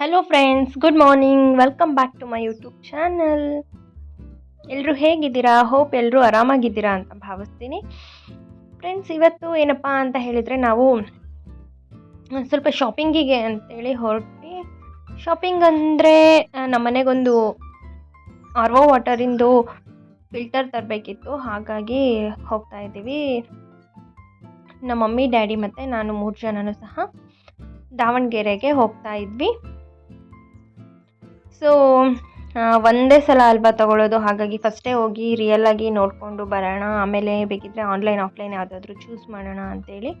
Hello friends good morning welcome back to my YouTube channel ಎಲ್ಲರೂ ಹೇಗಿದ್ದೀರಾ? Hope ಎಲ್ಲರೂ ಆರಾಮಾಗಿದ್ದೀರಾ ಅಂತ ಭಾವಿಸ್ತೀನಿ. ಫ್ರೆಂಡ್ಸ್ ಇವತ್ತು ಏನಪ್ಪ ಅಂತ ಹೇಳಿದರೆ ನಾವು ಸ್ವಲ್ಪ ಶಾಪಿಂಗಿಗೆ ಅಂತೇಳಿ ಹೊರಟಿ ಶಾಪಿಂಗ್ ಅಂದರೆ ನಮ್ಮ ಮನೆಗೊಂದು ಒ ವಾಟರಿಂದು ಫಿಲ್ಟರ್ ತರಬೇಕಿತ್ತು. ಹಾಗಾಗಿ ಹೋಗ್ತಾ ಇದ್ದೀವಿ. ನಮ್ಮ ಮಮ್ಮಿ, ಡ್ಯಾಡಿ ಮತ್ತು ನಾನು ಮೂರು ಜನನೂ ಸಹ ದಾವಣಗೆರೆಗೆ ಹೋಗ್ತಾ ಇದ್ವಿ. ಸೊ ಒಂದೇ ಸಲ ಅಲ್ವಾ ತಗೊಳ್ಳೋದು ಹಾಗಾಗಿ ಫಸ್ಟೇ ಹೋಗಿ ರಿಯಲ್ ಆಗಿ ನೋಡಿಕೊಂಡು ಬರೋಣ. ಆಮೇಲೆ ಬೇಕಿದ್ದರೆ ಆನ್ಲೈನ್ ಆಫ್ಲೈನ್ ಯಾವುದಾದ್ರೂ ಚೂಸ್ ಮಾಡೋಣ ಅಂತೇಳಿ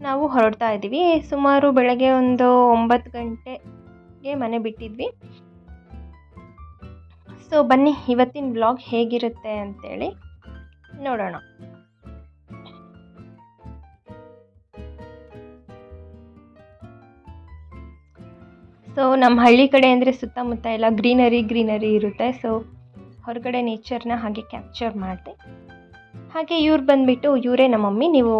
ನಾವು ಹೊರಡ್ತಾ ಇದ್ದೀವಿ. ಸುಮಾರು ಬೆಳಗ್ಗೆ ಒಂದು ಒಂಬತ್ತು ಗಂಟೆಗೆ ಮನೆ ಬಿಟ್ಟಿದ್ವಿ. ಸೊ ಬನ್ನಿ, ಇವತ್ತಿನ ಬ್ಲಾಗ್ ಹೇಗಿರುತ್ತೆ ಅಂತೇಳಿ ನೋಡೋಣ. ಸೊ ನಮ್ಮ ಹಳ್ಳಿ ಕಡೆ ಅಂದರೆ ಸುತ್ತಮುತ್ತ ಎಲ್ಲ ಗ್ರೀನರಿ ಗ್ರೀನರಿ ಇರುತ್ತೆ. ಸೊ ಹೊರಗಡೆ ನೇಚರ್ನ ಹಾಗೆ ಕ್ಯಾಪ್ಚರ್ ಮಾಡಿದೆ. ಹಾಗೆ ಇವ್ರು ಬಂದುಬಿಟ್ಟು ಇವರೇ ನಮ್ಮ ಮಮ್ಮಿ. ನೀವು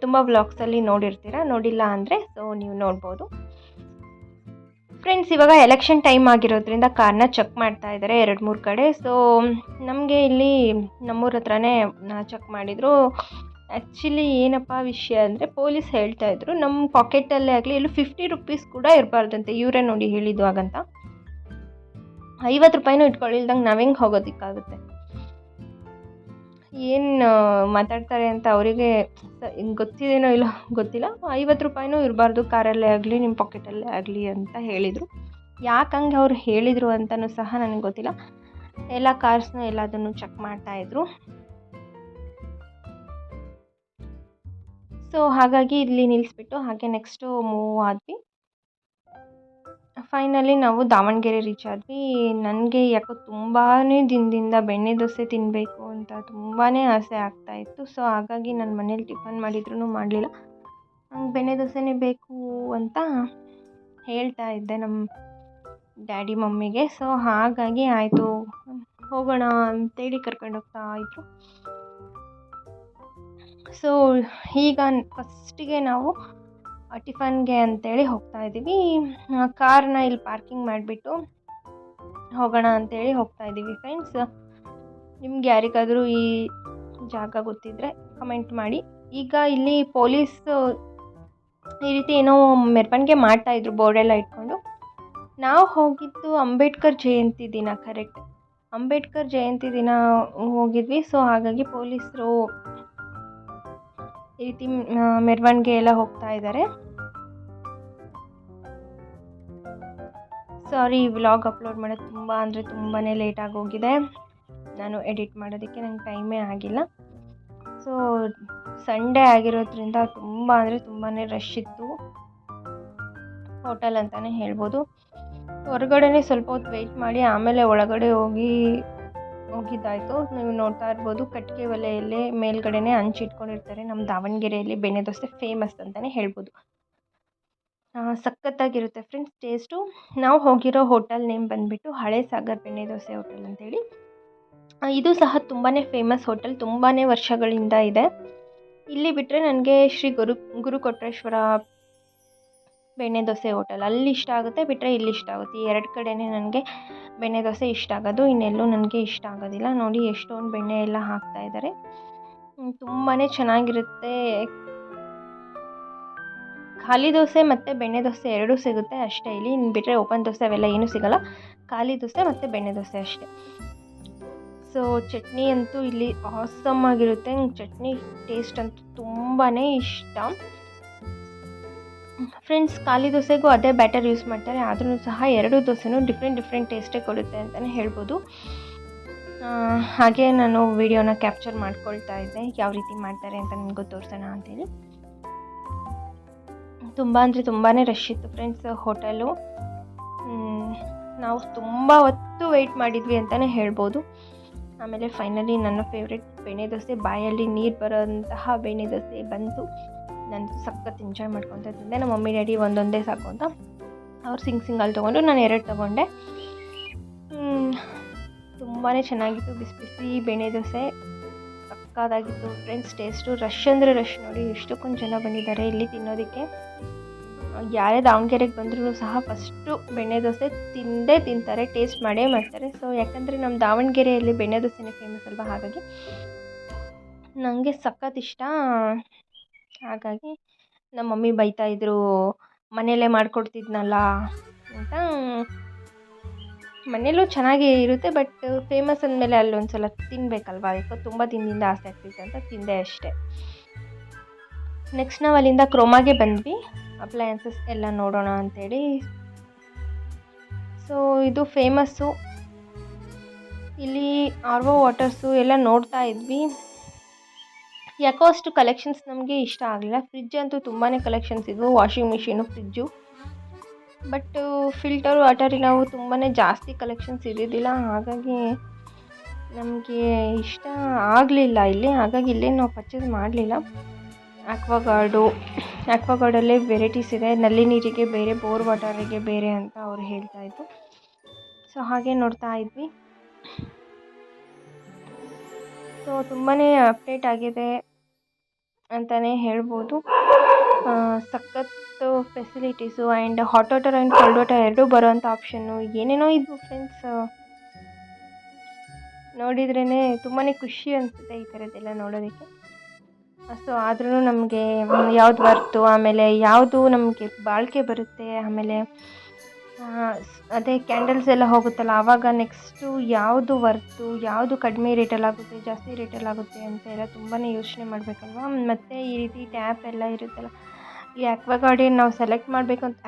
ತುಂಬ ವ್ಲಾಗ್ಸಲ್ಲಿ ನೋಡಿರ್ತೀರ? ನೋಡಿಲ್ಲ ಅಂದರೆ ಸೊ ನೀವು ನೋಡ್ಬೋದು. ಫ್ರೆಂಡ್ಸ್ ಇವಾಗ ಎಲೆಕ್ಷನ್ ಟೈಮ್ ಆಗಿರೋದ್ರಿಂದ ಕಾರ್ನ ಚೆಕ್ ಮಾಡ್ತಾ ಇದ್ದಾರೆ ಎರಡು, ಮೂರು ಕಡೆ. ಸೊ ನಮಗೆ ಇಲ್ಲಿ ನಮ್ಮೂರ ಹತ್ರನೇ ಚೆಕ್ ಮಾಡಿದರು. ಆ್ಯಕ್ಚುಲಿ ಏನಪ್ಪ ವಿಷಯ ಅಂದರೆ ಪೊಲೀಸ್ ಹೇಳ್ತಾ ಇದ್ರು ನಮ್ಮ ಪಾಕೆಟಲ್ಲೇ ಆಗಲಿ ಎಲ್ಲೂ ಫಿಫ್ಟಿ ರುಪೀಸ್ ಕೂಡ ಇರಬಾರ್ದಂತೆ. ಇವರೇ ನೋಡಿ ಹೇಳಿದ್ದು ಹಾಗಂತ. ಐವತ್ತು ರೂಪಾಯಿನೂ ಇಟ್ಕೊಳ್ಳಿಲ್ದಂಗೆ ನಾವು ಹೆಂಗೆ ಹೋಗೋದಕ್ಕಾಗುತ್ತೆ? ಏನು ಮಾತಾಡ್ತಾರೆ ಅಂತ ಅವರಿಗೆ ಗೊತ್ತಿದೇನೋ ಇಲ್ಲ ಗೊತ್ತಿಲ್ಲ. ಐವತ್ತು ರೂಪಾಯಿನೂ ಇರಬಾರ್ದು ಕಾರಲ್ಲೇ ಆಗಲಿ ನಿಮ್ಮ ಪಾಕೆಟಲ್ಲೇ ಆಗಲಿ ಅಂತ ಹೇಳಿದರು. ಯಾಕೆ ಹಂಗೆ ಅವ್ರು ಹೇಳಿದರು ಅಂತಲೂ ಸಹ ನನಗೆ ಗೊತ್ತಿಲ್ಲ. ಎಲ್ಲ ಕಾರ್ಸ್ನೂ ಎಲ್ಲದನ್ನು ಚೆಕ್ ಮಾಡ್ತಾಯಿದ್ರು ಸೊ ಹಾಗಾಗಿ ಇಲ್ಲಿ ನಿಲ್ಲಿಸ್ಬಿಟ್ಟು ಹಾಗೆ ನೆಕ್ಸ್ಟು ಮೂವ್ ಆದ್ವಿ. ಫೈನಲಿ ನಾವು ದಾವಣಗೆರೆ ರೀಚ್ ಆದ್ವಿ. ನನಗೆ ಯಾಕೋ ತುಂಬಾ ದಿನದಿಂದ ಬೆಣ್ಣೆ ದೋಸೆ ತಿನ್ನಬೇಕು ಅಂತ ತುಂಬಾ ಆಸೆ ಆಗ್ತಾಯಿತ್ತು ಸೊ ಹಾಗಾಗಿ ನನ್ನ ಮನೇಲಿ ಟಿಫನ್ ಮಾಡಿದ್ರೂ ಮಾಡಲಿಲ್ಲ. ಹಂಗೆ ಬೆಣ್ಣೆ ದೋಸೆನೇ ಬೇಕು ಅಂತ ಹೇಳ್ತಾ ಇದ್ದೆ ನಮ್ಮ ಡ್ಯಾಡಿ ಮಮ್ಮಿಗೆ. ಸೊ ಹಾಗಾಗಿ ಆಯಿತು. ಹೋಗೋಣ ಅಂತೇಳಿ ಕರ್ಕೊಂಡು ಹೋಗ್ತಾ ಇದ್ರು. ಸೊ ಈಗ ಫಸ್ಟಿಗೆ ನಾವು ಟಿಫನ್ಗೆ ಅಂತೇಳಿ ಹೋಗ್ತಾ ಇದ್ದೀವಿ. ಕಾರ್ನ ಇಲ್ಲಿ ಪಾರ್ಕಿಂಗ್ ಮಾಡಿಬಿಟ್ಟು ಹೋಗೋಣ ಅಂತೇಳಿ ಹೋಗ್ತಾ ಇದ್ದೀವಿ ಫ್ರೆಂಡ್ಸ್ ನಿಮ್ಗೆ ಯಾರಿಗಾದರೂ ಈ ಜಾಗ ಗೊತ್ತಿದ್ದರೆ ಕಮೆಂಟ್ ಮಾಡಿ. ಈಗ ಇಲ್ಲಿ ಪೊಲೀಸ್ ಈ ರೀತಿ ಏನೋ ಮೆರವಣಿಗೆ ಮಾಡ್ತಾಯಿದ್ರು ಬೋರ್ಡೆಲ್ಲ ಇಟ್ಕೊಂಡು. ನಾವು ಹೋಗಿದ್ದು ಅಂಬೇಡ್ಕರ್ ಜಯಂತಿ ದಿನ ಕರೆಕ್ಟ್ ಅಂಬೇಡ್ಕರ್ ಜಯಂತಿ ದಿನ ಹೋಗಿದ್ವಿ. ಸೊ ಹಾಗಾಗಿ ಪೊಲೀಸರು ಈ ರೀತಿ ಮೆರವಣಿಗೆ ಎಲ್ಲ ಹೋಗ್ತಾ ಇದ್ದಾರೆ ಸಾರಿ ವ್ಲಾಗ್ ಅಪ್ಲೋಡ್ ಮಾಡೋದು ತುಂಬ ಅಂದರೆ ತುಂಬಾ ಲೇಟಾಗಿ ಹೋಗಿದೆ. ನಾನು ಎಡಿಟ್ ಮಾಡೋದಕ್ಕೆ ನಂಗೆ ಟೈಮೇ ಆಗಿಲ್ಲ. ಸೊ, ಸಂಡೇ ಆಗಿರೋದ್ರಿಂದ ತುಂಬ ಅಂದರೆ ತುಂಬಾ ರಶ್ ಇತ್ತು. ಹೋಟೆಲ್ ಅಂತಲೇ ಹೇಳ್ಬೋದು. ಹೊರಗಡೆನೇ ಸ್ವಲ್ಪ ಹೊತ್ತು ವೆಯ್ಟ್ ಮಾಡಿ, ಆಮೇಲೆ ಒಳಗಡೆ ಹೋಗಿ ಹೋಗಿದ್ದಾಯಿತು. ನೀವು ನೋಡ್ತಾ ಇರ್ಬೋದು, ಕಟ್ಟಿಗೆ ಒಲೆಯಲ್ಲಿ ಮೇಲ್ಗಡೆನೇ ಹಂಚಿಟ್ಕೊಂಡಿರ್ತಾರೆ ನಮ್ಮ ದಾವಣಗೆರೆಯಲ್ಲಿ ಬೆಣ್ಣೆ ದೋಸೆ ಫೇಮಸ್ ಅಂತಲೇ ಹೇಳ್ಬೋದು. ಸಖತ್ತಾಗಿರುತ್ತೆ ಫ್ರೆಂಡ್ಸ್ ಟೇಸ್ಟು ನಾವು ಹೋಗಿರೋ ಹೋಟೆಲ್ ನೇಮ್ ಬಂದುಬಿಟ್ಟು ಹಳೆ ಸಾಗರ್ ಬೆಣ್ಣೆ ದೋಸೆ ಹೋಟೆಲ್ ಅಂತೇಳಿ. ಇದು ಸಹ ತುಂಬಾ ಫೇಮಸ್ ಹೋಟೆಲ್ ತುಂಬಾ ವರ್ಷಗಳಿಂದ ಇದೆ. ಇಲ್ಲಿ ಬಿಟ್ಟರೆ ನನಗೆ ಶ್ರೀ ಗುರು ಗುರು ಕೊಟ್ರೇಶ್ವರ ಬೆಣ್ಣೆ ದೋಸೆ ಹೋಟೆಲ್. ಅಲ್ಲಿ ಇಷ್ಟ ಆಗುತ್ತೆ ಬಿಟ್ಟರೆ ಇಲ್ಲಿ ಇಷ್ಟ ಆಗುತ್ತೆ. ಈ ಎರಡು ಕಡೆಯೇ ನನಗೆ ಬೆಣ್ಣೆ ದೋಸೆ ಇಷ್ಟ ಆಗೋದು, ಇನ್ನೆಲ್ಲೂ ನನಗೆ ಇಷ್ಟ ಆಗೋದಿಲ್ಲ. ನೋಡಿ ಎಷ್ಟೊಂದು ಬೆಣ್ಣೆ ಎಲ್ಲ ಹಾಕ್ತಾ ಇದ್ದಾರೆ ತುಂಬಾ ಚೆನ್ನಾಗಿರುತ್ತೆ. ಖಾಲಿ ದೋಸೆ ಮತ್ತು ಬೆಣ್ಣೆ ದೋಸೆ ಎರಡೂ ಸಿಗುತ್ತೆ ಅಷ್ಟೇ. ಇಲ್ಲಿ ಇನ್ನು ಬಿಟ್ಟರೆ ಓಪನ್ ದೋಸೆ ಅವೆಲ್ಲ ಏನೂ ಸಿಗೋಲ್ಲ. ಖಾಲಿ ದೋಸೆ ಮತ್ತು ಬೆಣ್ಣೆ ದೋಸೆ ಅಷ್ಟೇ. ಸೊ ಚಟ್ನಿ ಅಂತೂ ಇಲ್ಲಿ ಆಸಮ್ ಆಗಿರುತ್ತೆ. ಚಟ್ನಿ ಟೇಸ್ಟ್ ಅಂತೂ ತುಂಬಾ ಇಷ್ಟ. ಫ್ರೆಂಡ್ಸ್ ಖಾಲಿ ದೋಸೆಗೂ ಅದೇ ಬ್ಯಾಟರ್ ಯೂಸ್ ಮಾಡ್ತಾರೆ. ಆದ್ರೂ ಸಹ ಎರಡು ದೋಸೆನೂ ಡಿಫ್ರೆಂಟ್ ಡಿಫ್ರೆಂಟ್ ಟೇಸ್ಟೇ ಕೊಡುತ್ತೆ ಅಂತಲೇ ಹೇಳ್ಬೋದು. ಹಾಗೆ ನಾನು ವಿಡಿಯೋನ ಕ್ಯಾಪ್ಚರ್ ಮಾಡ್ಕೊಳ್ತಾ ಇದ್ದೆ. ಯಾವ ರೀತಿ ಮಾಡ್ತಾರೆ ಅಂತ ನಿಮಗೂ ತೋರಿಸೋಣ ಅಂತೇಳಿ. ತುಂಬ ಅಂದರೆ ತುಂಬಾ ರಶ್ ಇತ್ತು ಫ್ರೆಂಡ್ಸ್ ಹೋಟೆಲು ನಾವು ತುಂಬ ಹೊತ್ತು ವೆಯ್ಟ್ ಮಾಡಿದ್ವಿ ಅಂತಲೇ ಹೇಳ್ಬೋದು. ಆಮೇಲೆ ಫೈನಲಿ ನನ್ನ ಫೇವ್ರೆಟ್ ಬೆಣ್ಣೆ ದೋಸೆ, ಬಾಯಲ್ಲಿ ನೀರು ಬರೋಂತಹ ಬೆಣ್ಣೆ ದೋಸೆ ಬಂತು. ನಾನು ಸಖತ್ ಎಂಜಾಯ್ ಮಾಡ್ಕೊತ ತಿಂದೆ ನಮ್ಮ ಮಮ್ಮಿ, ಡ್ಯಾಡಿ ಒಂದೊಂದೇ ಸಾಕು ಅಂತ ಅವ್ರು ಸಿಂಗ್ ಸಿಂಗಲ್ ತೊಗೊಂಡು ನಾನು ಎರಡು ತೊಗೊಂಡೆ. ತುಂಬಾ ಚೆನ್ನಾಗಿತ್ತು. ಬಿಸಿ ಬಿಸಿ ಬೆಣ್ಣೆ ದೋಸೆ, ಸಕ್ಕತ್ತಾಗಿತ್ತು. ಫ್ರೆಂಡ್ಸ್ ಟೇಸ್ಟು ರಶ್ ಅಂದರೆ ರಶ್ ನೋಡಿ. ಎಷ್ಟಕ್ಕೊಂದು ಜನ ಬಂದಿದ್ದಾರೆ ಇಲ್ಲಿ ತಿನ್ನೋದಕ್ಕೆ. ಯಾರೇ ದಾವಣಗೆರೆಗೆ ಬಂದರೂ ಸಹ ಫಸ್ಟು ಬೆಣ್ಣೆ ದೋಸೆ ತಿಂದೇ ತಿಂತಾರೆ ಟೇಸ್ಟ್ ಮಾಡೇ ಮಾಡ್ತಾರೆ. ಸೊ ಯಾಕಂದರೆ ನಮ್ಮ ದಾವಣಗೆರೆಯಲ್ಲಿ ಬೆಣ್ಣೆ ದೋಸೆನೇ ಫೇಮಸ್ ಅಲ್ವಾ? ಹಾಗಾಗಿ ನನಗೆ ಸಖತ್ ಇಷ್ಟ. ಹಾಗಾಗಿ ನಮ್ಮ ಮಮ್ಮಿ ಬೈತಾಯಿದ್ರು ಮನೆಯಲ್ಲೇ ಮಾಡಿಕೊಡ್ತಿದ್ನಲ್ಲ ಅಂತ. ಮನೆಯಲ್ಲೂ ಚೆನ್ನಾಗೇ ಇರುತ್ತೆ ಬಟ್ ಫೇಮಸ್ ಅಂದಮೇಲೆ ಅಲ್ಲೊಂದು ಸಲ ತಿನ್ನಬೇಕಲ್ವಾ ಯಾಕೋ ತುಂಬ ದಿನದಿಂದ ಆಸೆ ಆಗ್ತಿತ್ತು ಅಂತ ತಿಂದೆ ಅಷ್ಟೇ. ನೆಕ್ಸ್ಟ್ ನಾವು ಅಲ್ಲಿಂದ ಕ್ರೋಮಾಗೆ ಬಂದ್ವಿ. ಅಪ್ಲಯನ್ಸಸ್ ಎಲ್ಲ ನೋಡೋಣ ಅಂಥೇಳಿ ಸೊ ಇದು ಫೇಮಸ್ಸು ಇಲ್ಲಿ ಆರ್ ಒ ವಾಟರ್ಸು ಎಲ್ಲ ನೋಡ್ತಾ ಇದ್ವಿ. ಯಾಕೋ ಅಷ್ಟು ಕಲೆಕ್ಷನ್ಸ್ ನಮಗೆ ಇಷ್ಟ ಆಗಲಿಲ್ಲ. ಫ್ರಿಜ್ ಅಂತೂ ತುಂಬಾ ಕಲೆಕ್ಷನ್ಸ್ ಇದ್ವು washing machine fridge but filter ವಾಟರಿನವು ತುಂಬಾ ಜಾಸ್ತಿ ಕಲೆಕ್ಷನ್ಸ್ ಇದ್ದಿದ್ದಿಲ್ಲ ಹಾಗಾಗಿ ನಮಗೆ ಇಷ್ಟ ಆಗಲಿಲ್ಲ ಇಲ್ಲಿ. ಹಾಗಾಗಿ ಇಲ್ಲೇ ನಾವು ಪರ್ಚೇಸ್ ಮಾಡಲಿಲ್ಲ. ಆಕ್ವಾಗಾರ್ಡು ಆಕ್ವಾಗಾರ್ಡಲ್ಲೇ ವೆರೈಟೀಸ್ ಇದೆ. ನಲ್ಲಿ ನೀರಿಗೆ ಬೇರೆ ಬೋರ್ ವಾಟರಿಗೆ ಬೇರೆ ಅಂತ ಅವ್ರು ಹೇಳ್ತಾಯಿದ್ರು ಸೊ ಹಾಗೆ ನೋಡ್ತಾ ಇದ್ವಿ. ಸೊ ತುಂಬಾ ಅಪ್ಡೇಟ್ ಆಗಿದೆ. ಅಂತಲೇ ಹೇಳ್ಬೋದು. ಸಖತ್ತು facilities and hot water and cold water ಎರಡೂ ಬರೋವಂಥ ಆಪ್ಷನ್ನು ಏನೇನೋ ಇದ್ವು ಫ್ರೆಂಡ್ಸ್ ನೋಡಿದ್ರೇ ತುಂಬಾ ಖುಷಿ ಅನಿಸುತ್ತೆ ಈ ಥರದ್ದೆಲ್ಲ ನೋಡೋದಕ್ಕೆ. ಸೊ ಆದ್ರೂ ನಮಗೆ ಯಾವ್ದು ವರ್ತು ಆಮೇಲೆ ಯಾವುದು ನಮಗೆ ಬಾಳಿಕೆ ಬರುತ್ತೆ, ಆಮೇಲೆ ಅದೇ ಕ್ಯಾಂಡಲ್ಸ್ ಎಲ್ಲ ಹೋಗುತ್ತಲ್ಲ, ಆವಾಗ ನೆಕ್ಸ್ಟು ಯಾವುದು ವರ್ತು ಯಾವುದು ಕಡಿಮೆ ರೇಟಲ್ಲಾಗುತ್ತೆ ಜಾಸ್ತಿ ರೇಟಲ್ಲಾಗುತ್ತೆ ಅಂತ ಎಲ್ಲ ತುಂಬಾ ಯೋಚನೆ ಮಾಡಬೇಕಲ್ವಾ? ಮತ್ತು ಈ ರೀತಿ ಟ್ಯಾಪ್ ಎಲ್ಲ ಇರುತ್ತಲ್ಲ, ಈ ಆ್ಯಕ್ವಾಗಾರ್ಡೇ ನಾವು ಸೆಲೆಕ್ಟ್ ಮಾಡಬೇಕು ಅಂತ